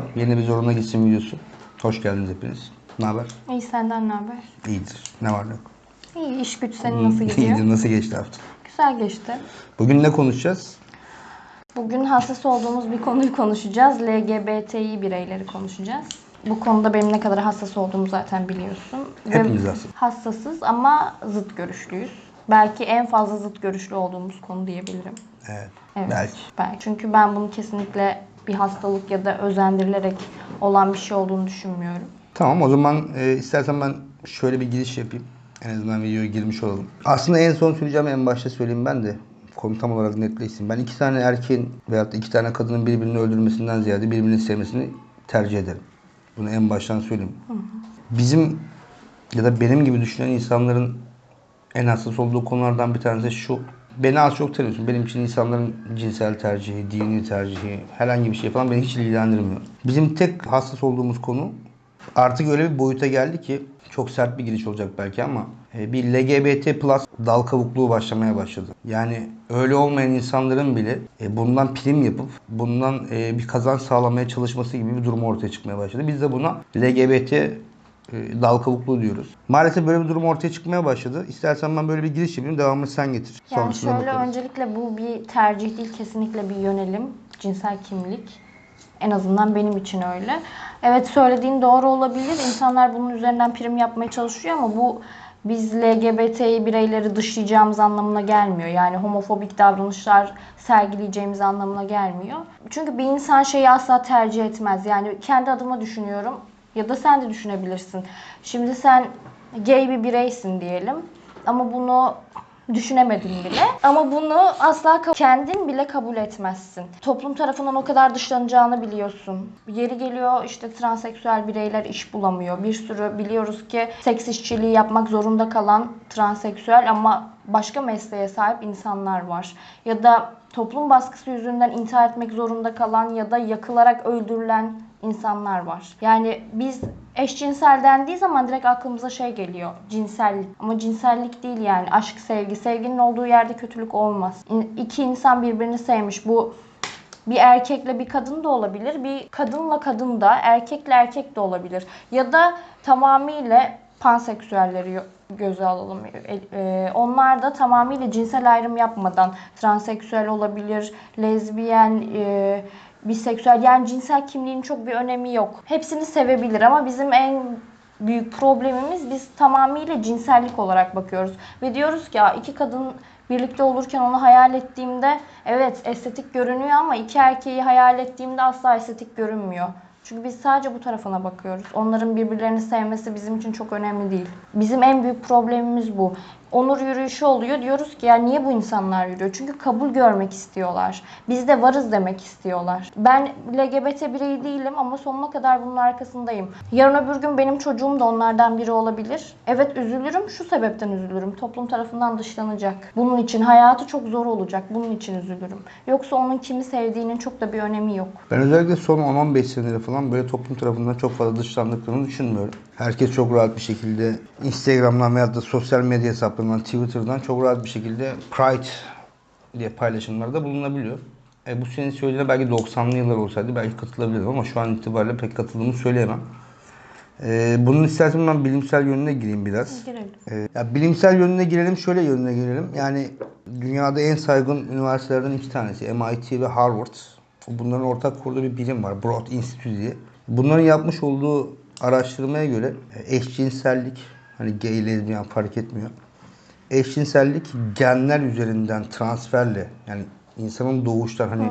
Merhaba, yeni bir Zoruna Gitsin videosu. Hoş geldiniz hepiniz. Ne haber? İyi senden ne haber? İyidir. Ne var ne yok? İyi iş güç senin nasıl gidiyor? İyidir. Nasıl geçti hafta? Güzel geçti. Bugün ne konuşacağız? Bugün hassas olduğumuz bir konuyu konuşacağız. LGBTİ bireyleri konuşacağız. Bu konuda benim ne kadar hassas olduğumu zaten biliyorsun. Hepimiz hassas. Hassasız ama zıt görüşlüyüz. Belki en fazla zıt görüşlü olduğumuz konu diyebilirim. Evet. Evet. Belki. Belki. Çünkü ben bunu kesinlikle bir hastalık ya da özendirilerek olan bir şey olduğunu düşünmüyorum. Tamam o zaman e, istersen ben şöyle bir giriş yapayım. En azından videoya girmiş olalım. Aslında en son söyleyeceğim en başta söyleyeyim ben de. Konu tam olarak netleşsin. Ben iki tane erkeğin veyahut da iki tane kadının birbirini öldürmesinden ziyade birbirini sevmesini tercih ederim. Bunu en baştan söyleyeyim. Bizim ya da benim gibi düşünen insanların en hassas olduğu konulardan bir tanesi şu. Beni az çok tanıyorsun. Benim için insanların cinsel tercihi, dini tercihi, herhangi bir şey falan beni hiç ilgilendirmiyor. Bizim tek hassas olduğumuz konu artık öyle bir boyuta geldi ki çok sert bir giriş olacak belki ama e, bir LGBT plus dal kavukluğu başlamaya başladı. Yani öyle olmayan insanların bile e, bundan prim yapıp bundan e, bir kazanç sağlamaya çalışması gibi bir durum ortaya çıkmaya başladı. Biz de buna LGBT e, dal kavukluğu diyoruz. Maalesef böyle bir durum ortaya çıkmaya başladı. İstersen ben böyle bir giriş yapayım. Devamını sen getir. Yani Sonrasında şöyle bakarız. öncelikle bu bir tercih değil kesinlikle bir yönelim. Cinsel kimlik. En azından benim için öyle. Evet söylediğin doğru olabilir. İnsanlar bunun üzerinden prim yapmaya çalışıyor ama bu biz LGBTİ bireyleri dışlayacağımız anlamına gelmiyor. Yani homofobik davranışlar sergileyeceğimiz anlamına gelmiyor. Çünkü bir insan şeyi asla tercih etmez. Yani kendi adıma düşünüyorum ya da sen de düşünebilirsin. Şimdi sen gay bir bireysin diyelim. Ama bunu düşünemedin bile. Ama bunu asla kendin bile kabul etmezsin. Toplum tarafından o kadar dışlanacağını biliyorsun. Yeri geliyor işte transseksüel bireyler iş bulamıyor. Bir sürü biliyoruz ki seks işçiliği yapmak zorunda kalan transseksüel ama başka mesleğe sahip insanlar var. Ya da toplum baskısı yüzünden intihar etmek zorunda kalan ya da yakılarak öldürülen insanlar var. Yani biz eşcinsel dendiği zaman direkt aklımıza şey geliyor. Cinsellik. Ama cinsellik değil yani. Aşk, sevgi. Sevginin olduğu yerde kötülük olmaz. İki insan birbirini sevmiş. Bu bir erkekle bir kadın da olabilir. Bir kadınla kadın da, erkekle erkek de olabilir. Ya da tamamıyla panseksüelleri göze alalım. E- e, onlar da tamamıyla cinsel ayrım yapmadan transseksüel olabilir, lezbiyen, e, biseksüel yani cinsel kimliğin çok bir önemi yok. Hepsini sevebilir ama bizim en büyük problemimiz biz tamamıyla cinsellik olarak bakıyoruz. Ve diyoruz ki "Aa, iki kadın birlikte olurken onu hayal ettiğimde evet estetik görünüyor ama iki erkeği hayal ettiğimde asla estetik görünmüyor. Çünkü biz sadece bu tarafına bakıyoruz. Onların birbirlerini sevmesi bizim için çok önemli değil. Bizim en büyük problemimiz bu. Onur yürüyüşü oluyor. Diyoruz ki ya niye bu insanlar yürüyor? Çünkü kabul görmek istiyorlar. Biz de varız demek istiyorlar. Ben LGBT bireyi değilim ama sonuna kadar bunun arkasındayım. Yarın öbür gün benim çocuğum da onlardan biri olabilir. Evet üzülürüm. Şu sebepten üzülürüm. Toplum tarafından dışlanacak. Bunun için hayatı çok zor olacak. Bunun için üzülürüm. Yoksa onun kimi sevdiğinin çok da bir önemi yok. Ben özellikle son 10-15 senedir falan böyle toplum tarafından çok fazla dışlandıklarını düşünmüyorum. Herkes çok rahat bir şekilde Instagram'dan veyahut da sosyal medya hesaplarından, Twitter'dan çok rahat bir şekilde Pride diye paylaşımlarda bulunabiliyor. E, bu senin söylediğine belki 90'lı yıllar olsaydı belki katılabilirdim ama şu an itibariyle pek katıldığımı söyleyemem. E, bunun istersen ben bilimsel yönüne gireyim biraz. Girelim. Ee, ya bilimsel yönüne girelim, şöyle yönüne girelim. Yani dünyada en saygın üniversitelerden iki tanesi MIT ve Harvard. Bunların ortak kurduğu bir bilim var, Broad Institute diye. Bunların yapmış olduğu araştırmaya göre e, eşcinsellik, hani gay, lezbiyen fark etmiyor. Eşcinsellik genler üzerinden transferle yani insanın doğuştan hani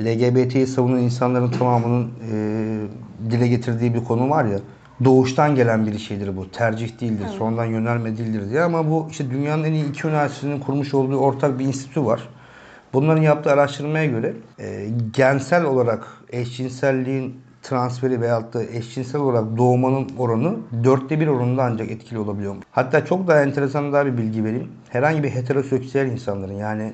LGBT'yi savunan insanların tamamının e, dile getirdiği bir konu var ya doğuştan gelen bir şeydir bu. Tercih değildir, sonradan yönelme değildir diye ama bu işte dünyanın en iyi iki üniversitesinin kurmuş olduğu ortak bir enstitü var. Bunların yaptığı araştırmaya göre e, gensel olarak eşcinselliğin transferi veyahut da eşcinsel olarak doğmanın oranı dörtte bir oranında ancak etkili olabiliyor. Hatta çok daha enteresan daha bir bilgi vereyim. Herhangi bir heteroseksüel insanların yani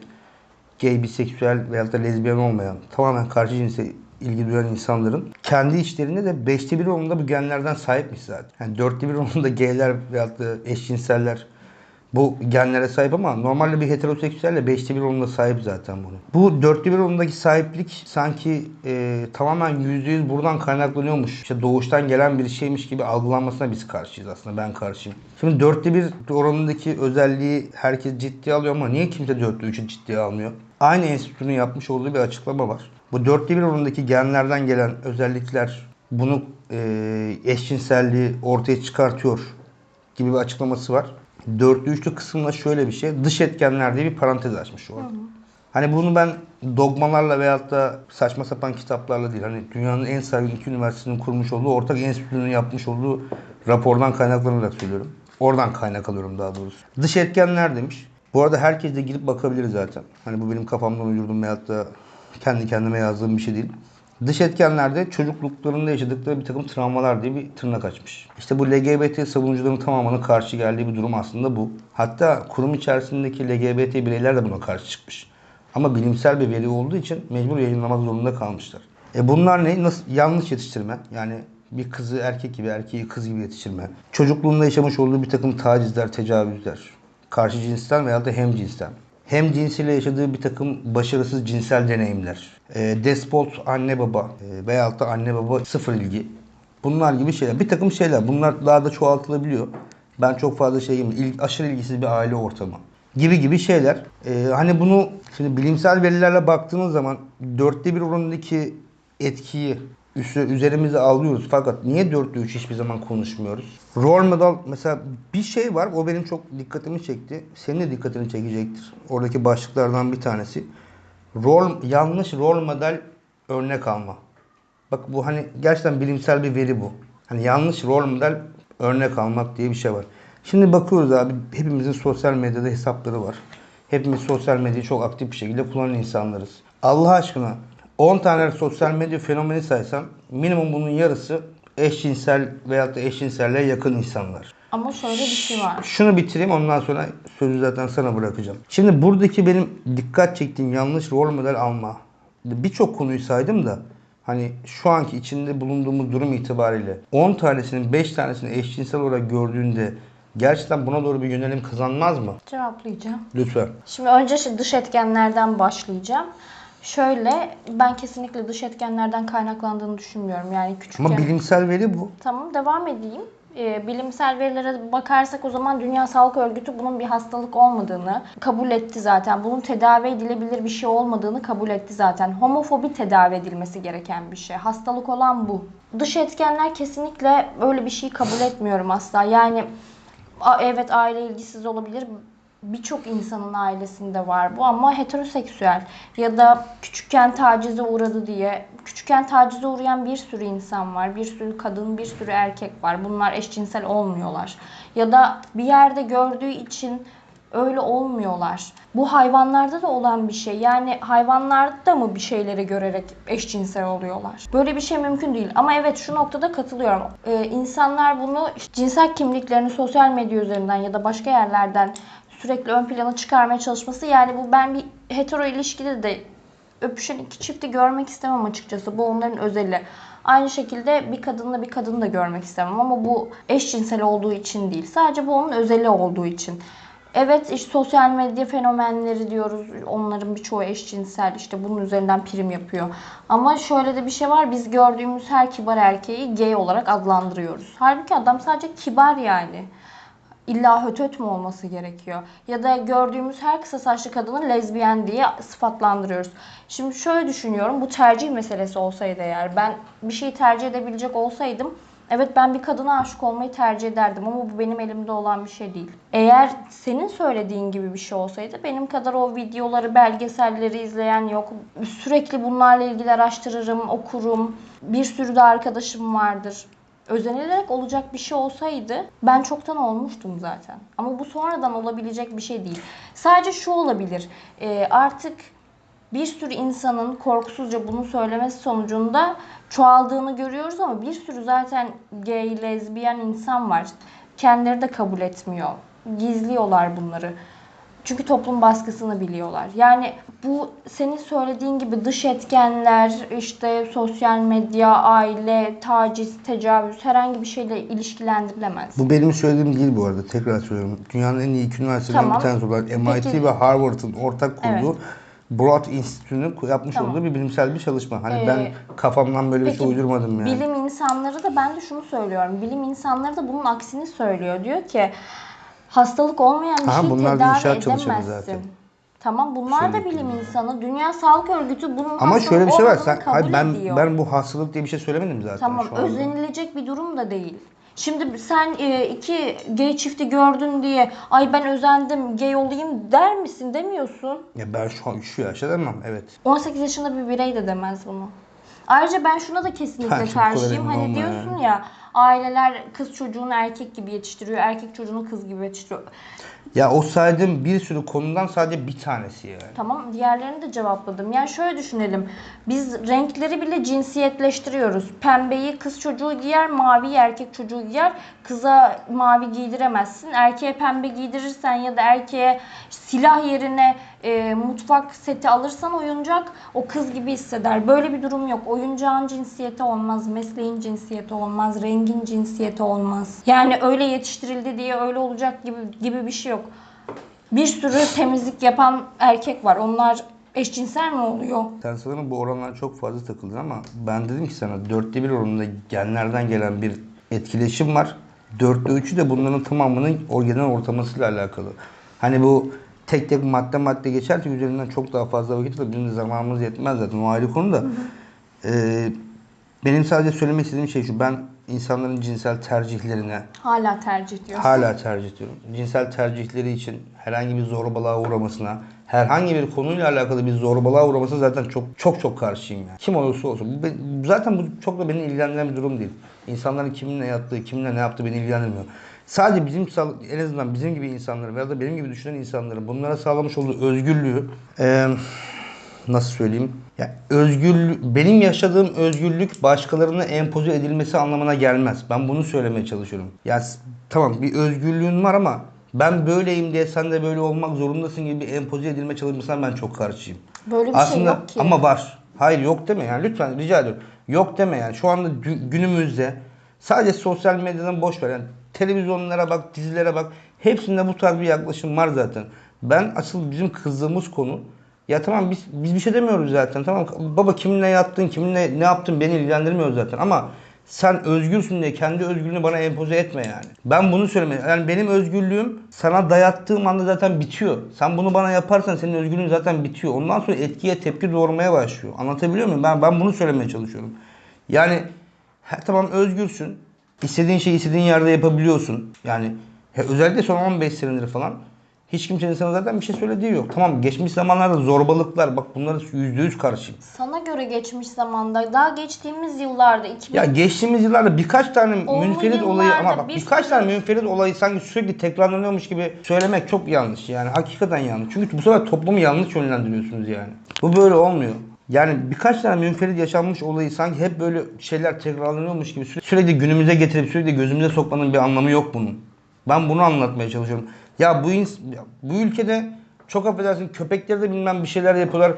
gay, biseksüel veyahut da lezbiyen olmayan tamamen karşı cinse ilgi duyan insanların kendi içlerinde de beşte bir oranında bu genlerden sahipmiş zaten. Yani dörtte bir oranında gayler veyahut da eşcinseller bu genlere sahip ama normalde bir heteroseksüelle 5'te 1 oranında sahip zaten bunu. Bu 4'te 1 oranındaki sahiplik sanki e, tamamen %100 buradan kaynaklanıyormuş. İşte doğuştan gelen bir şeymiş gibi algılanmasına biz karşıyız aslında. Ben karşıyım. Şimdi 4'te 1 oranındaki özelliği herkes ciddiye alıyor ama niye kimse 4'te 3'ü ciddiye almıyor? Aynı enstitünün yapmış olduğu bir açıklama var. Bu 4'te 1 oranındaki genlerden gelen özellikler bunu e, eşcinselliği ortaya çıkartıyor gibi bir açıklaması var. Dörtlü üçlü kısımda şöyle bir şey. Dış etkenler diye bir parantez açmış orada. Hani bunu ben dogmalarla veyahut da saçma sapan kitaplarla değil. Hani dünyanın en saygın iki üniversitesinin kurmuş olduğu, ortak enstitünün yapmış olduğu rapordan kaynaklanarak söylüyorum. Oradan kaynak alıyorum daha doğrusu. Dış etkenler demiş. Bu arada herkes de girip bakabilir zaten. Hani bu benim kafamdan uydurduğum veyahut da kendi kendime yazdığım bir şey değil. Dış etkenlerde çocukluklarında yaşadıkları bir takım travmalar diye bir tırnak açmış. İşte bu LGBT savunucuların tamamının karşı geldiği bir durum aslında bu. Hatta kurum içerisindeki LGBT bireyler de buna karşı çıkmış. Ama bilimsel bir veri olduğu için mecbur yayınlamak zorunda kalmışlar. E bunlar ne? Nasıl yanlış yetiştirme. Yani bir kızı erkek gibi, erkeği kız gibi yetiştirme. Çocukluğunda yaşamış olduğu bir takım tacizler, tecavüzler. Karşı cinsten veya da hem cinsten. Hem cinsiyle yaşadığı bir takım başarısız cinsel deneyimler. E, despot anne baba e, veyahut da anne baba sıfır ilgi. Bunlar gibi şeyler. Bir takım şeyler. Bunlar daha da çoğaltılabiliyor. Ben çok fazla şeyim. il- aşırı ilgisiz bir aile ortamı. Gibi gibi şeyler. Ee, hani bunu şimdi bilimsel verilerle baktığımız zaman dörtte bir oranındaki etkiyi üstü, üzerimize alıyoruz. Fakat niye dörtte üç hiçbir zaman konuşmuyoruz? Rol model mesela bir şey var. O benim çok dikkatimi çekti. Senin de dikkatini çekecektir. Oradaki başlıklardan bir tanesi. Rol, yanlış rol model örnek alma. Bak bu hani gerçekten bilimsel bir veri bu. Hani yanlış rol model örnek almak diye bir şey var. Şimdi bakıyoruz abi hepimizin sosyal medyada hesapları var. Hepimiz sosyal medyayı çok aktif bir şekilde kullanan insanlarız. Allah aşkına 10 tane sosyal medya fenomeni saysan minimum bunun yarısı eşcinsel veyahut da eşcinselliğe yakın insanlar. Ama şöyle bir şey var. Şunu bitireyim ondan sonra sözü zaten sana bırakacağım. Şimdi buradaki benim dikkat çektiğim yanlış rol model alma. Birçok konuyu saydım da hani şu anki içinde bulunduğumuz durum itibariyle 10 tanesinin 5 tanesini eşcinsel olarak gördüğünde gerçekten buna doğru bir yönelim kazanmaz mı? Cevaplayacağım. Lütfen. Şimdi önce dış etkenlerden başlayacağım. Şöyle ben kesinlikle dış etkenlerden kaynaklandığını düşünmüyorum. Yani küçükken... Ama bilimsel veri bu. Tamam devam edeyim. Ee, bilimsel verilere bakarsak o zaman Dünya Sağlık Örgütü bunun bir hastalık olmadığını kabul etti zaten. Bunun tedavi edilebilir bir şey olmadığını kabul etti zaten. Homofobi tedavi edilmesi gereken bir şey. Hastalık olan bu. Dış etkenler kesinlikle öyle bir şeyi kabul etmiyorum asla. Yani evet aile ilgisiz olabilir. Birçok insanın ailesinde var bu ama heteroseksüel ya da küçükken tacize uğradı diye küçükken tacize uğrayan bir sürü insan var. Bir sürü kadın, bir sürü erkek var. Bunlar eşcinsel olmuyorlar. Ya da bir yerde gördüğü için öyle olmuyorlar. Bu hayvanlarda da olan bir şey. Yani hayvanlarda da mı bir şeyleri görerek eşcinsel oluyorlar? Böyle bir şey mümkün değil. Ama evet şu noktada katılıyorum. Ee, insanlar bunu cinsel kimliklerini sosyal medya üzerinden ya da başka yerlerden sürekli ön plana çıkarmaya çalışması yani bu ben bir hetero ilişkide de öpüşen iki çifti görmek istemem açıkçası. Bu onların özeli. Aynı şekilde bir kadınla bir kadını da görmek istemem ama bu eşcinsel olduğu için değil. Sadece bu onun özeli olduğu için. Evet işte sosyal medya fenomenleri diyoruz. Onların birçoğu eşcinsel işte bunun üzerinden prim yapıyor. Ama şöyle de bir şey var. Biz gördüğümüz her kibar erkeği gay olarak adlandırıyoruz. Halbuki adam sadece kibar yani. İlla hötöt mü olması gerekiyor? Ya da gördüğümüz her kısa saçlı kadını lezbiyen diye sıfatlandırıyoruz. Şimdi şöyle düşünüyorum. Bu tercih meselesi olsaydı eğer ben bir şeyi tercih edebilecek olsaydım Evet ben bir kadına aşık olmayı tercih ederdim ama bu benim elimde olan bir şey değil. Eğer senin söylediğin gibi bir şey olsaydı benim kadar o videoları, belgeselleri izleyen yok. Sürekli bunlarla ilgili araştırırım, okurum. Bir sürü de arkadaşım vardır özenilerek olacak bir şey olsaydı ben çoktan olmuştum zaten. Ama bu sonradan olabilecek bir şey değil. Sadece şu olabilir. Ee, artık bir sürü insanın korkusuzca bunu söylemesi sonucunda çoğaldığını görüyoruz ama bir sürü zaten gay, lezbiyen insan var. Kendileri de kabul etmiyor. Gizliyorlar bunları. Çünkü toplum baskısını biliyorlar. Yani bu senin söylediğin gibi dış etkenler, işte sosyal medya, aile, taciz, tecavüz herhangi bir şeyle ilişkilendirilemez. Bu benim söylediğim değil bu arada. Tekrar söylüyorum. Dünyanın en iyi iki üniversitelerinden Tamam. bir tanesi olarak MIT Peki- ve Harvard'ın ortak kurduğu Evet. Broad Institute'nun yapmış Tamam. olduğu bir bilimsel bir çalışma. Hani Ee, ben kafamdan böyle bir şey Peki, uydurmadım yani. Bilim insanları da ben de şunu söylüyorum. Bilim insanları da bunun aksini söylüyor. Diyor ki hastalık olmayan bir Ha, şeyi bunlar da tedavi edemezsin. zaten. Tamam bunlar da bilim insanı. Dünya Sağlık Örgütü bunun Ama hastalık şöyle bir şey var. olmadığını Sen, kabul hayır, ben ediyor. ben bu hastalık diye bir şey söylemedim zaten Tamam şu anda. özenilecek bir durum da değil. Şimdi sen e, iki gay çifti gördün diye ay ben özendim gay olayım der misin demiyorsun. Ya ben şu an şu yaşta demem evet. 18 yaşında bir birey de demez bunu. Ayrıca ben şuna da kesinlikle Ben karşıyım. Hani olma diyorsun ya aileler kız çocuğunu erkek gibi yetiştiriyor, erkek çocuğunu kız gibi yetiştiriyor. Ya o saydığım bir sürü konudan sadece bir tanesi yani. Tamam diğerlerini de cevapladım. Yani şöyle düşünelim. Biz renkleri bile cinsiyetleştiriyoruz. Pembeyi kız çocuğu giyer, maviyi erkek çocuğu giyer. Kıza mavi giydiremezsin. Erkeğe pembe giydirirsen ya da erkeğe silah yerine e, mutfak seti alırsan oyuncak o kız gibi hisseder. Böyle bir durum yok. Oyuncağın cinsiyeti olmaz, mesleğin cinsiyeti olmaz, rengin cinsiyeti olmaz. Yani öyle yetiştirildi diye öyle olacak gibi gibi bir şey yok. Bir sürü temizlik yapan erkek var. Onlar eşcinsel mi oluyor? Sen sanırım bu oranlara çok fazla takıldın ama ben dedim ki sana dörtte bir oranında genlerden gelen bir etkileşim var. Dörtte üçü de bunların tamamının o genel ortalamasıyla alakalı. Hani bu tek tek madde madde geçersek üzerinden çok daha fazla vakit alır. Bizim de zamanımız yetmez zaten o ayrı konu da. Ee, benim sadece söylemek istediğim şey şu. Ben insanların cinsel tercihlerine Hala tercih ediyorsun. Hala tercih ediyorum. Cinsel tercihleri için herhangi bir zorbalığa uğramasına, herhangi bir konuyla alakalı bir zorbalığa uğramasına zaten çok çok çok karşıyım yani. Kim olursa olsun. Bu, zaten bu çok da beni ilgilendiren bir durum değil. İnsanların kiminle yattığı, kiminle ne yaptığı beni ilgilendirmiyor. Sadece bizim en azından bizim gibi insanların veya da benim gibi düşünen insanların bunlara sağlamış olduğu özgürlüğü eee nasıl söyleyeyim? Ya özgürlük benim yaşadığım özgürlük başkalarına empoze edilmesi anlamına gelmez. Ben bunu söylemeye çalışıyorum. Ya tamam bir özgürlüğün var ama ben böyleyim diye sen de böyle olmak zorundasın gibi bir empoze edilme çalışmasına ben çok karşıyım. Böyle bir Aslında şey yok ki. ama var. Hayır yok deme yani lütfen rica ediyorum. Yok deme yani şu anda gü- günümüzde sadece sosyal medyadan boş ver yani televizyonlara bak, dizilere bak. Hepsinde bu tarz bir yaklaşım var zaten. Ben asıl bizim kızdığımız konu ya tamam biz biz bir şey demiyoruz zaten. Tamam baba kiminle yattın, kiminle ne yaptın beni ilgilendirmiyor zaten ama sen özgürsün diye kendi özgürlüğünü bana empoze etme yani. Ben bunu söylemeye yani benim özgürlüğüm sana dayattığım anda zaten bitiyor. Sen bunu bana yaparsan senin özgürlüğün zaten bitiyor. Ondan sonra etkiye tepki doğurmaya başlıyor. Anlatabiliyor muyum? Ben ben bunu söylemeye çalışıyorum. Yani he, tamam özgürsün. İstediğin şeyi istediğin yerde yapabiliyorsun. Yani he, özellikle son 15 senedir falan hiç kimsenin sana zaten bir şey söylediği yok. Tamam geçmiş zamanlarda zorbalıklar bak bunlara %100 karşıyım. Sana göre geçmiş zamanda, daha geçtiğimiz yıllarda 2000 Ya geçtiğimiz yıllarda birkaç tane Onlu münferit olayı ama bak bir birkaç tane münferit olayı sanki sürekli tekrarlanıyormuş gibi söylemek çok yanlış yani hakikaten yanlış. Çünkü bu sefer toplumu yanlış yönlendiriyorsunuz yani. Bu böyle olmuyor. Yani birkaç tane münferit yaşanmış olayı sanki hep böyle şeyler tekrarlanıyormuş gibi sü- sürekli günümüze getirip sürekli gözümüze sokmanın bir anlamı yok bunun. Ben bunu anlatmaya çalışıyorum. Ya bu ins- bu ülkede çok affedersin köpekleri de bilmem bir şeyler yapıyorlar.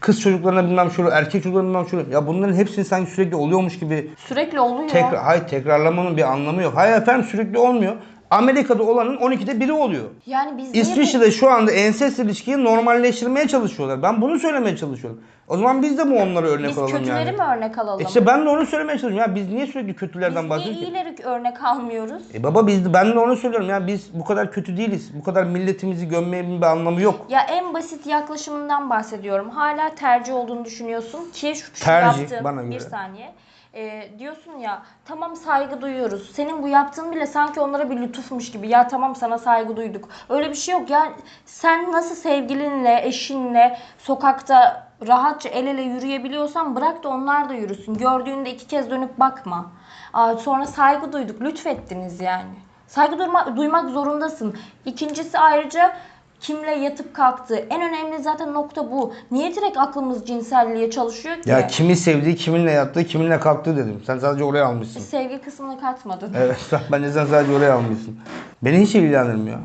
Kız çocuklarına bilmem şöyle, erkek çocuklarına bilmem şöyle. Ya bunların hepsini sanki sürekli oluyormuş gibi sürekli oluyor. Tekrar, hayır tekrarlamanın bir anlamı yok. Hayır efendim sürekli olmuyor. Amerika'da olanın 12'de biri oluyor. Yani biz niye İsviçre'de şu anda ensest ilişkiyi normalleştirmeye çalışıyorlar. Ben bunu söylemeye çalışıyorum. O zaman biz de mi onlara örnek biz kötüleri yani? mi örnek alalım? İşte ben de onu söylemeye çalışıyorum. Ya biz niye sürekli biz kötülerden niye bahsediyoruz ki? iyileri örnek almıyoruz? E baba biz de, ben de onu söylüyorum ya biz bu kadar kötü değiliz. Bu kadar milletimizi gömmenin bir anlamı yok. Ya en basit yaklaşımından bahsediyorum. Hala tercih olduğunu düşünüyorsun ki şu, şu Tercih, yaptığın bana bir göre. saniye. Ee, diyorsun ya tamam saygı duyuyoruz. Senin bu yaptığın bile sanki onlara bir lütufmuş gibi. Ya tamam sana saygı duyduk. Öyle bir şey yok. Ya sen nasıl sevgilinle, eşinle sokakta rahatça el ele yürüyebiliyorsan bırak da onlar da yürüsün. Gördüğünde iki kez dönüp bakma. Aa, sonra saygı duyduk. Lütfettiniz yani. Saygı duyma, duymak zorundasın. İkincisi ayrıca kimle yatıp kalktığı. En önemli zaten nokta bu. Niye direkt aklımız cinselliğe çalışıyor ki? Ya kimi sevdiği, kiminle yattığı, kiminle kalktığı dedim. Sen sadece oraya almışsın. Sevgi kısmını katmadın. Evet, bence sen sadece oraya almışsın. Beni hiç ilgilendirmiyor.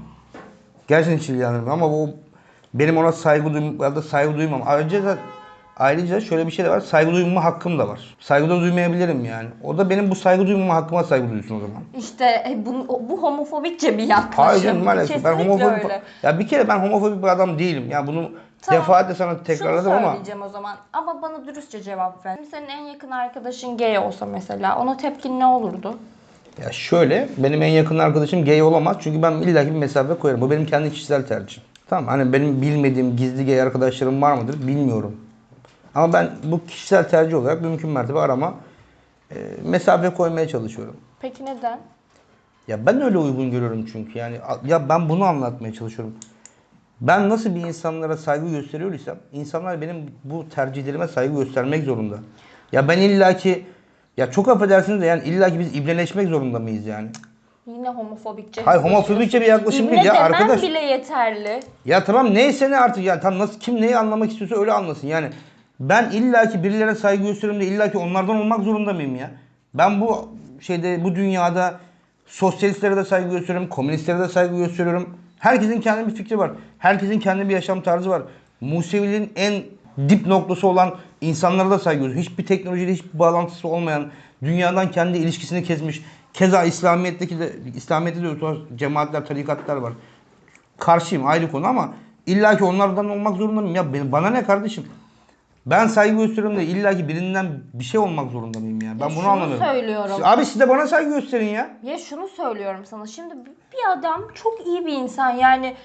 Gerçekten hiç ilgilendirmiyor ama bu benim ona saygı duym ya da saygı duymam. Ayrıca da ayrıca şöyle bir şey de var. Saygı duymama hakkım da var. Saygı da duymayabilirim yani. O da benim bu saygı duymama hakkıma saygı duysun o zaman. İşte e, bu, bu homofobikçe bir yaklaşım. Hayır canım maalesef. Ben homofobik öyle. ya bir kere ben homofobik bir adam değilim. Ya bunu Tamam. defaatle sana tekrarladım Şunu ama söyleyeceğim o zaman ama bana dürüstçe cevap ver. Senin en yakın arkadaşın gay olsa mesela ona tepkin ne olurdu? Ya şöyle, benim en yakın arkadaşım gay olamaz çünkü ben illaki bir mesafe koyarım. Bu benim kendi kişisel tercihim. Tamam hani benim bilmediğim gizli gay arkadaşlarım var mıdır bilmiyorum. Ama ben bu kişisel tercih olarak mümkün mertebe arama e, mesafe koymaya çalışıyorum. Peki neden? Ya ben öyle uygun görüyorum çünkü yani ya ben bunu anlatmaya çalışıyorum. Ben nasıl bir insanlara saygı gösteriyorsam insanlar benim bu tercihlerime saygı göstermek zorunda. Ya ben illaki ya çok affedersiniz de yani illaki biz ibleleşmek zorunda mıyız yani? Yine homofobikçe. Hayır homofobikçe bir yaklaşım İbne değil ya demen arkadaş. bile yeterli. Ya tamam neyse ne artık ya tam nasıl kim neyi anlamak istiyorsa öyle anlasın yani. Ben illaki birilerine saygı gösteriyorum da illaki onlardan olmak zorunda mıyım ya? Ben bu şeyde bu dünyada sosyalistlere de saygı gösteriyorum, komünistlere de saygı gösteriyorum. Herkesin kendi bir fikri var. Herkesin kendi bir yaşam tarzı var. Museviliğin en dip noktası olan insanlara da saygı gösteriyorum. Hiçbir teknolojiyle hiçbir bağlantısı olmayan, dünyadan kendi ilişkisini kesmiş. Keza İslamiyet'teki de İslamiyet'te de cemaatler, tarikatlar var karşıyım ayrı konu ama illa ki onlardan olmak zorunda mıyım? Ya bana ne kardeşim? Ben saygı gösteriyorum da illa ki birinden bir şey olmak zorunda mıyım ya? Ben Ya bunu şunu anlamıyorum. söylüyorum. Siz- Abi siz de bana saygı gösterin ya. Ya şunu söylüyorum sana. Şimdi bir adam çok iyi bir insan. Yani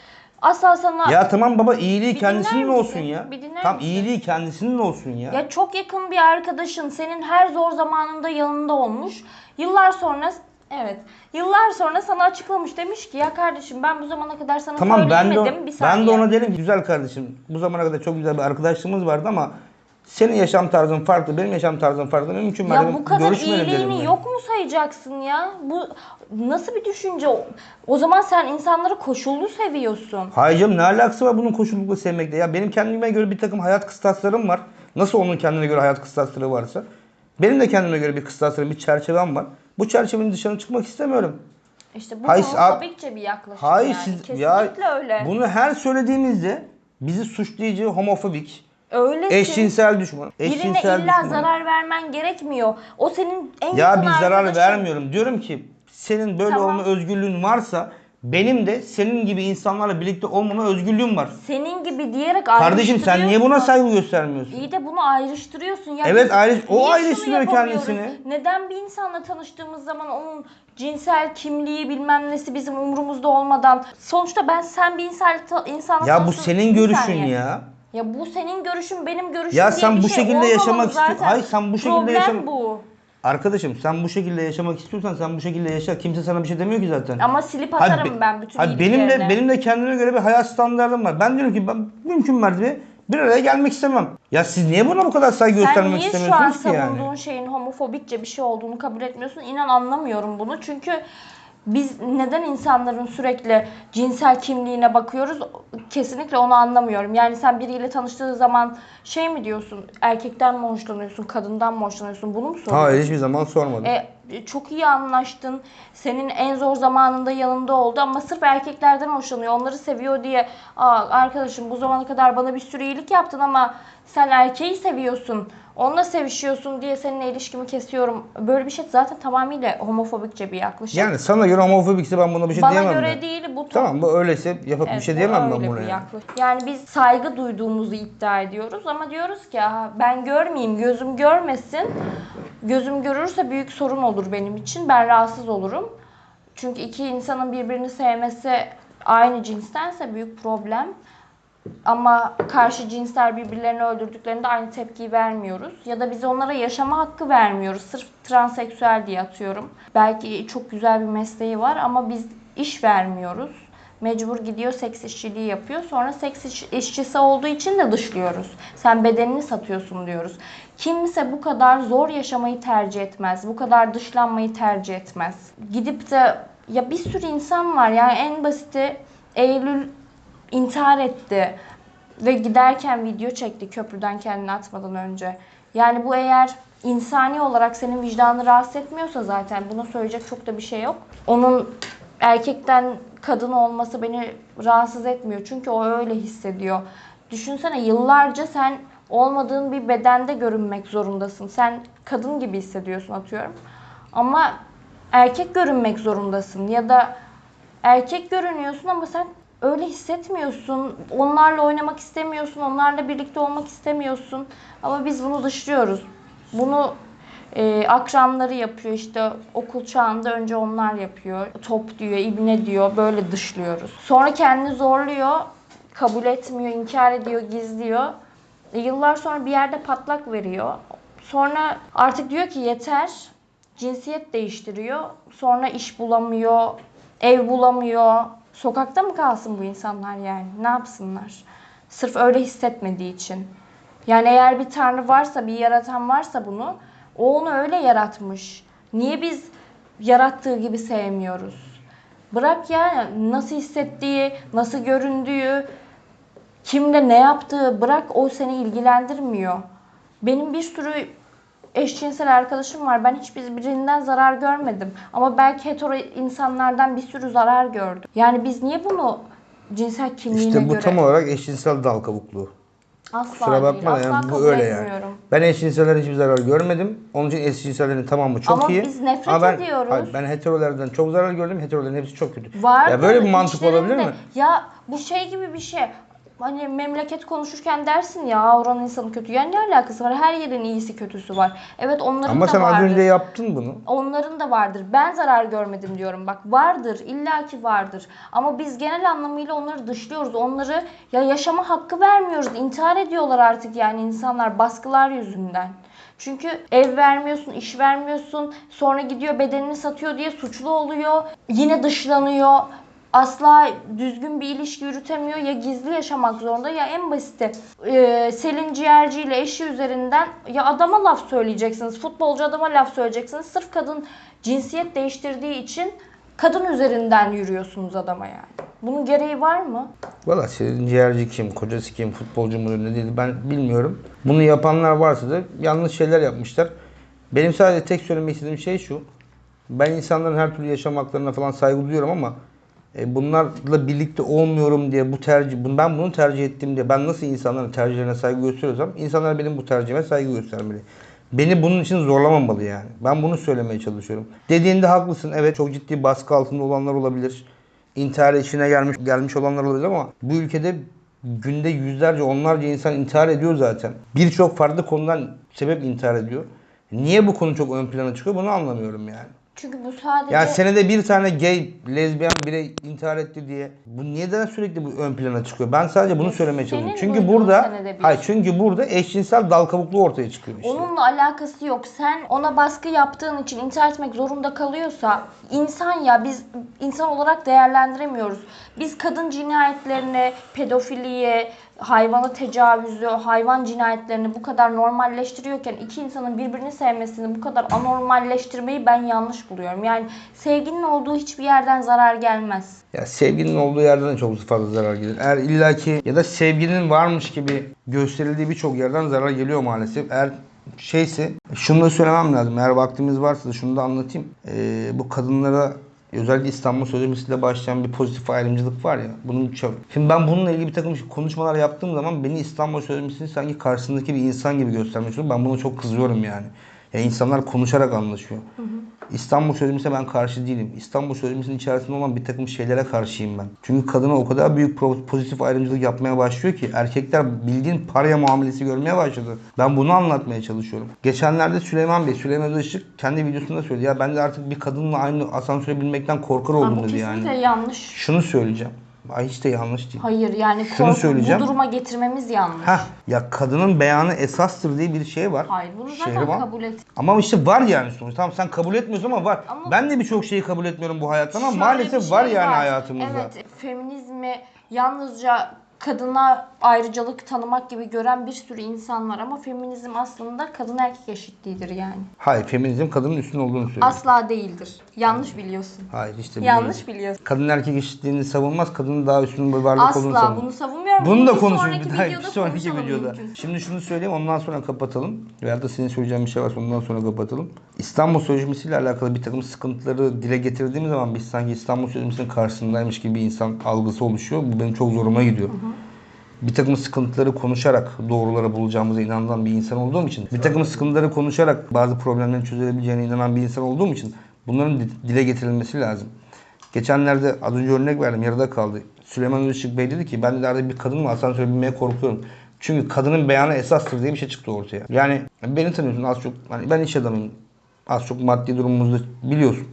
asla sana Ya tamam baba iyiliği Bir kendisinin misin? olsun ya. Bir dinler Tam misin? iyiliği kendisinin olsun ya. Ya çok yakın bir arkadaşın senin her zor zamanında yanında olmuş. Yıllar sonra evet. Yıllar sonra sana açıklamış demiş ki ya kardeşim ben bu zamana kadar sana Tamam ben de, söyleyemedim bir ben saniye. de ona derim ki güzel kardeşim bu zamana kadar çok güzel bir arkadaşlığımız vardı ama senin yaşam tarzın farklı, benim yaşam tarzım farklı. Mümkün ya bu kadar iyiliğini yok mu sayacaksın ya? Bu nasıl bir düşünce? O- O zaman sen insanları koşullu seviyorsun. Hayır canım ne alakası var bunun koşullukla sevmekle? Ya benim kendime göre bir takım hayat kıstaslarım var. Nasıl onun kendine göre hayat kıstasları varsa. Benim de kendime göre bir kıstaslarım, bir çerçevem var. Bu çerçevenin dışına çıkmak istemiyorum. İşte bu Hayır, homofobikçe bir yaklaşım Hayır yani. siz Kesinlikle ya öyle. bunu her söylediğimizde bizi suçlayıcı, homofobik, Öylesin. eşcinsel düşman, Birine eşcinsel illa düşman. zarar vermen gerekmiyor. O senin en Ya yakın bir zarar arkadaşın. vermiyorum. Diyorum ki senin böyle Tamam. olma özgürlüğün varsa benim de senin gibi insanlarla birlikte olmama özgürlüğüm var. Senin gibi diyerek Kardeşim sen niye buna ayrıştırıyorsun. saygı göstermiyorsun? İyi de bunu ayrıştırıyorsun. Ya Evet, ayrış- o niye şunu ayrıştırıyor yapamıyoruz? kendisini. Neden bir insanla tanıştığımız zaman onun cinsel kimliği bilmem nesi bizim umurumuzda olmadan sonuçta ben sen bir insan insanla Ya bu senin Bir görüşün saniye. ya. Ya bu senin görüşün benim görüşüm Ya diye sen bir bu şey şekilde olmamalı yaşamak istiyor- zaten. Hayır, sen bu şekilde Problem yaşam- bu. Arkadaşım sen bu şekilde yaşamak istiyorsan sen bu şekilde yaşa. Kimse sana bir şey demiyor ki zaten. Ama silip Hayır, atarım be- ben bütün hayır, benim de iyiliklerini. benim de kendime göre bir hayat standardım var. Ben diyorum ki ben mümkün mertebe bir araya gelmek istemem. Ya siz niye buna bu kadar saygı Sen göstermek niye şu an istemiyorsunuz ki savunduğun yani? şeyin homofobikçe bir şey olduğunu kabul etmiyorsun? İnan anlamıyorum bunu. Çünkü biz neden insanların sürekli cinsel kimliğine bakıyoruz? Kesinlikle onu anlamıyorum. Yani sen biriyle tanıştığı zaman şey mi diyorsun? Erkekten mi hoşlanıyorsun, kadından mı hoşlanıyorsun? Bunu mu soruyorsun? Hayır hiçbir zaman sormadım. E, çok iyi anlaştın. Senin en zor zamanında yanında oldu ama sırf erkeklerden hoşlanıyor. Onları seviyor diye Aa, arkadaşım bu zamana kadar bana bir sürü iyilik yaptın ama sen erkeği seviyorsun. Onunla sevişiyorsun diye seninle ilişkimi kesiyorum. Böyle bir şey zaten tamamıyla homofobikçe bir yaklaşım. Yani sana göre homofobikse ben buna bir şey Bana diyemem. göre de. değil bu Tamam bu öyleyse yapıp bir Evet, şey bu diyemem ben buna bir yani. yaklaşım. Yani biz saygı duyduğumuzu iddia ediyoruz ama diyoruz ki "Aha, ben görmeyeyim, gözüm görmesin. Gözüm görürse büyük sorun olur benim için. Ben rahatsız olurum. Çünkü iki insanın birbirini sevmesi aynı cinstense büyük problem. Ama karşı cinsler birbirlerini öldürdüklerinde aynı tepkiyi vermiyoruz. Ya da biz onlara yaşama hakkı vermiyoruz. Sırf transseksüel diye atıyorum. Belki çok güzel bir mesleği var ama biz iş vermiyoruz. Mecbur gidiyor seks işçiliği yapıyor. Sonra seks iş- işçisi olduğu için de dışlıyoruz. Sen bedenini satıyorsun diyoruz. Kimse bu kadar zor yaşamayı tercih etmez. Bu kadar dışlanmayı tercih etmez. Gidip de ya bir sürü insan var. Yani en basiti Eylül intihar etti ve giderken video çekti köprüden kendini atmadan önce. Yani bu eğer insani olarak senin vicdanını rahatsız etmiyorsa zaten buna söyleyecek çok da bir şey yok. Onun erkekten kadın olması beni rahatsız etmiyor. Çünkü o öyle hissediyor. Düşünsene yıllarca sen olmadığın bir bedende görünmek zorundasın. Sen kadın gibi hissediyorsun atıyorum. Ama erkek görünmek zorundasın ya da erkek görünüyorsun ama sen öyle hissetmiyorsun. Onlarla oynamak istemiyorsun. Onlarla birlikte olmak istemiyorsun. Ama biz bunu dışlıyoruz. Bunu e, akranları yapıyor işte okul çağında önce onlar yapıyor. Top diyor, ibne diyor. Böyle dışlıyoruz. Sonra kendini zorluyor. Kabul etmiyor, inkar ediyor, gizliyor. E, yıllar sonra bir yerde patlak veriyor. Sonra artık diyor ki yeter. Cinsiyet değiştiriyor. Sonra iş bulamıyor, ev bulamıyor. Sokakta mı kalsın bu insanlar yani? Ne yapsınlar? Sırf öyle hissetmediği için. Yani eğer bir tanrı varsa, bir yaratan varsa bunu, o onu öyle yaratmış. Niye biz yarattığı gibi sevmiyoruz? Bırak ya nasıl hissettiği, nasıl göründüğü, kimle ne yaptığı bırak o seni ilgilendirmiyor. Benim bir sürü eşcinsel arkadaşım var. Ben hiçbir birinden zarar görmedim. Ama belki hetero insanlardan bir sürü zarar gördüm. Yani biz niye bunu cinsel kimliğine İşte bu göre tam olarak eşcinsel dal kabukluğu. asla Kusura değil, bakma da asla yani bu öyle yani. Ben eşcinsellerden hiçbir zarar görmedim. Onun için eşcinsellerin tamamı çok Ama iyi. biz nefret Ama ben, ediyoruz. Hayır, ben heterolerden çok zarar gördüm. Heterolerin hepsi çok kötü. Vardır, ya böyle bir mantık olabilir mi? Ya bu şey gibi bir şey. Hani memleket konuşurken dersin ya oranın insanı kötü. Ya ne alakası var? Her yerin iyisi kötüsü var. Evet onların Ama da sen vardır. az önce yaptın bunu. Onların da vardır. Ben zarar görmedim diyorum. Bak vardır, illaki vardır. Ama biz genel anlamıyla onları dışlıyoruz. Onları ya yaşama hakkı vermiyoruz. İntihar ediyorlar artık yani insanlar baskılar yüzünden. Çünkü ev vermiyorsun, iş vermiyorsun. Sonra gidiyor bedenini satıyor diye suçlu oluyor. Yine dışlanıyor. Asla düzgün bir ilişki yürütemiyor. Ya gizli yaşamak zorunda ya en basiti e, Selin Ciğerci ile eşi üzerinden ya adama laf söyleyeceksiniz. Futbolcu adama laf söyleyeceksiniz. Sırf kadın cinsiyet değiştirdiği için kadın üzerinden yürüyorsunuz adama yani. Bunun gereği var mı? Valla senin ciğerci kim, kocası kim, futbolcu mu ne değil ben bilmiyorum. Bunu yapanlar varsa da yanlış şeyler yapmışlar. Benim sadece tek söylemek istediğim şey şu. Ben insanların her türlü yaşam haklarına falan saygı duyuyorum ama bunlarla birlikte olmuyorum diye bu tercih, ben bunu tercih ettim diye ben nasıl insanların tercihlerine saygı gösteriyorsam insanlar benim bu tercihime saygı göstermeli. Beni bunun için zorlamamalı yani. Ben bunu söylemeye çalışıyorum. Dediğinde haklısın. Evet çok ciddi baskı altında olanlar olabilir. İntihar işine gelmiş gelmiş olanlar olabilir ama bu ülkede günde yüzlerce onlarca insan intihar ediyor zaten. Birçok farklı konudan sebep intihar ediyor. Niye bu konu çok ön plana çıkıyor bunu anlamıyorum yani. Çünkü bu sadece Yani senede bir tane gay, lezbiyen birey intihar etti diye bu neden sürekli bu ön plana çıkıyor? Ben sadece bunu Ya söylemeye çalışıyorum. Çünkü duyduğun burada senede bir. hayır çünkü burada eşcinsel dal kabukluğu ortaya çıkıyor işte. Onunla alakası yok. Sen ona baskı yaptığın için intihar etmek zorunda kalıyorsa insan ya biz insan olarak değerlendiremiyoruz. Biz kadın cinayetlerini, pedofiliyi, hayvana tecavüzü, hayvan cinayetlerini bu kadar normalleştiriyorken iki insanın birbirini sevmesini bu kadar anormalleştirmeyi ben yanlış buluyorum. Yani sevginin olduğu hiçbir yerden zarar gelmez. Ya sevginin olduğu yerden de çok fazla zarar gelir. Eğer illaki ya da sevginin varmış gibi gösterildiği birçok yerden zarar geliyor maalesef. Eğer şeyse şunu da söylemem lazım. Eğer vaktimiz varsa da şunu da anlatayım. Ee, bu kadınlara özellikle İstanbul Sözleşmesi'yle başlayan bir pozitif ayrımcılık var ya. Bunun çok... Şimdi ben bununla ilgili bir takım konuşmalar yaptığım zaman beni İstanbul Sözleşmesi'nin sanki karşısındaki bir insan gibi göstermek istiyor. Ben buna çok kızıyorum yani. Ya insanlar konuşarak anlaşıyor. İstanbul Sözleşmesi'ne ben karşı değilim. İstanbul Sözleşmesi'nin içerisinde olan bir takım şeylere karşıyım ben. Çünkü kadına o kadar büyük pozitif ayrımcılık yapmaya başlıyor ki erkekler bildiğin paraya muamelesi görmeye başladı. Ben bunu anlatmaya çalışıyorum. Geçenlerde Süleyman Bey, Süleyman Özışık kendi videosunda söyledi. Ya ben de artık bir kadınla aynı asansöre binmekten korkar oldum bu dedi kesinlikle yani. yanlış. Şunu söyleyeceğim. Ay hiç de yanlış değil. Hayır yani Şunu korku, söyleyeceğim. bu duruma getirmemiz yanlış. Heh, ya kadının beyanı esastır diye bir şey var. Hayır bunu zaten Şehriban. kabul et. Ama işte var yani sonuç. Tamam sen kabul etmiyorsun ama var. Ama- ben de birçok şeyi kabul etmiyorum bu hayattan ama Şöyle maalesef bir şey var yani hayatımızda. Evet, feminizmi yalnızca kadına ayrıcalık tanımak gibi gören bir sürü insan var ama feminizm aslında kadın erkek eşitliğidir yani. Hayır, feminizm kadının üstün olduğunu söylüyor. Asla değildir. Yanlış biliyorsun. Hayır işte Yanlış biliyorum. biliyorsun. Kadın erkek eşitliğini savunmaz, kadının daha üstün bir varlık olduğunu Asla savunur. bunu savunmuyor bilmiyorum. Bunu da konuşuruz bir videoda bir sonraki videoda. mümkünse. Şimdi şunu söyleyeyim ondan sonra kapatalım. Veya da senin söyleyeceğin bir şey varsa ondan sonra kapatalım. İstanbul Sözleşmesi ile alakalı bir takım sıkıntıları dile getirdiğimiz zaman biz sanki İstanbul Sözleşmesi'nin karşısındaymış gibi bir insan algısı oluşuyor. Bu benim çok zoruma gidiyor. Bir takım sıkıntıları konuşarak doğruları bulacağımıza inanan bir insan olduğum için, bir takım sıkıntıları konuşarak bazı problemlerin çözülebileceğine inanan bir insan olduğum için bunların di- dile getirilmesi lazım. Geçenlerde az önce örnek verdim yarıda kaldı. Süleyman Özışık Bey dedi ki ben ileride bir kadın mı asansöre binmeye korkuyorum. Çünkü kadının beyanı esastır diye bir şey çıktı ortaya. Yani beni tanıyorsun az çok hani ben iş adamıyım. Az çok maddi durumumuzu biliyorsun.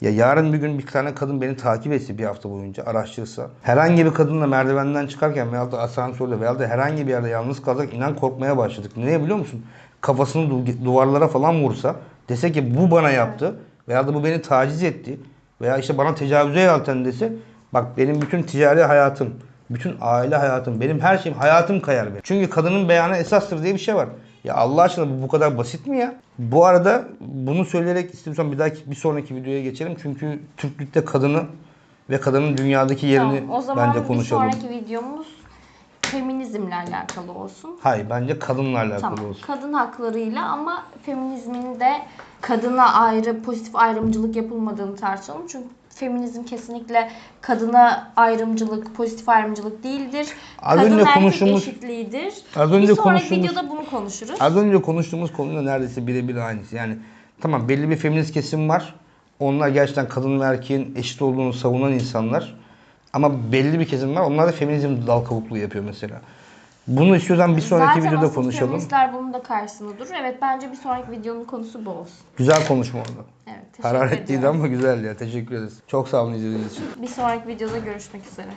Ya yarın bir gün bir tane kadın beni takip etse bir hafta boyunca araştırsa herhangi bir kadınla merdivenden çıkarken veya da asansörde veya da herhangi bir yerde yalnız kalacak inan korkmaya başladık. Niye biliyor musun? Kafasını du- duvarlara falan vursa dese ki bu bana yaptı veya da bu beni taciz etti veya işte bana tecavüze yelten dese bak benim bütün ticari hayatım, bütün aile hayatım, benim her şeyim hayatım kayar benim. Çünkü kadının beyanı esastır diye bir şey var. Ya Allah aşkına bu bu kadar basit mi ya? Bu arada bunu söyleyerek istiyorsan bir dahaki bir sonraki videoya geçelim. Çünkü Türklükte kadını ve kadının dünyadaki yerini Tamam, o zaman bence bir konuşalım. sonraki videomuz feminizmle alakalı olsun. Hayır bence kadınla alakalı Tamam. olsun. Kadın haklarıyla ama feminizmin de kadına ayrı pozitif ayrımcılık yapılmadığını tartışalım. Çünkü feminizm kesinlikle kadına ayrımcılık, pozitif ayrımcılık değildir. Az Kadın önce erkek konuştuğumuz- eşitliğidir. Az önce bir sonraki konuştuğumuz- videoda bunu konuşuruz. Az önce konuştuğumuz konuyla neredeyse birebir aynısı. Yani tamam belli bir feminist kesim var. Onlar gerçekten kadın ve erkeğin eşit olduğunu savunan insanlar. Ama belli bir kesim var. Onlar da feminizm dal kavukluğu yapıyor mesela. Bunu istiyorsan bir sonraki Zaten videoda konuşalım. feministler bunun da karşısında durur. Evet bence bir sonraki videonun konusu bu olsun. Güzel konuşma oldu. Evet, teşekkür Hararetliydi ediyorum. ama güzel ya. Teşekkür ederiz. Çok sağ olun izlediğiniz için. Bir sonraki videoda görüşmek üzere.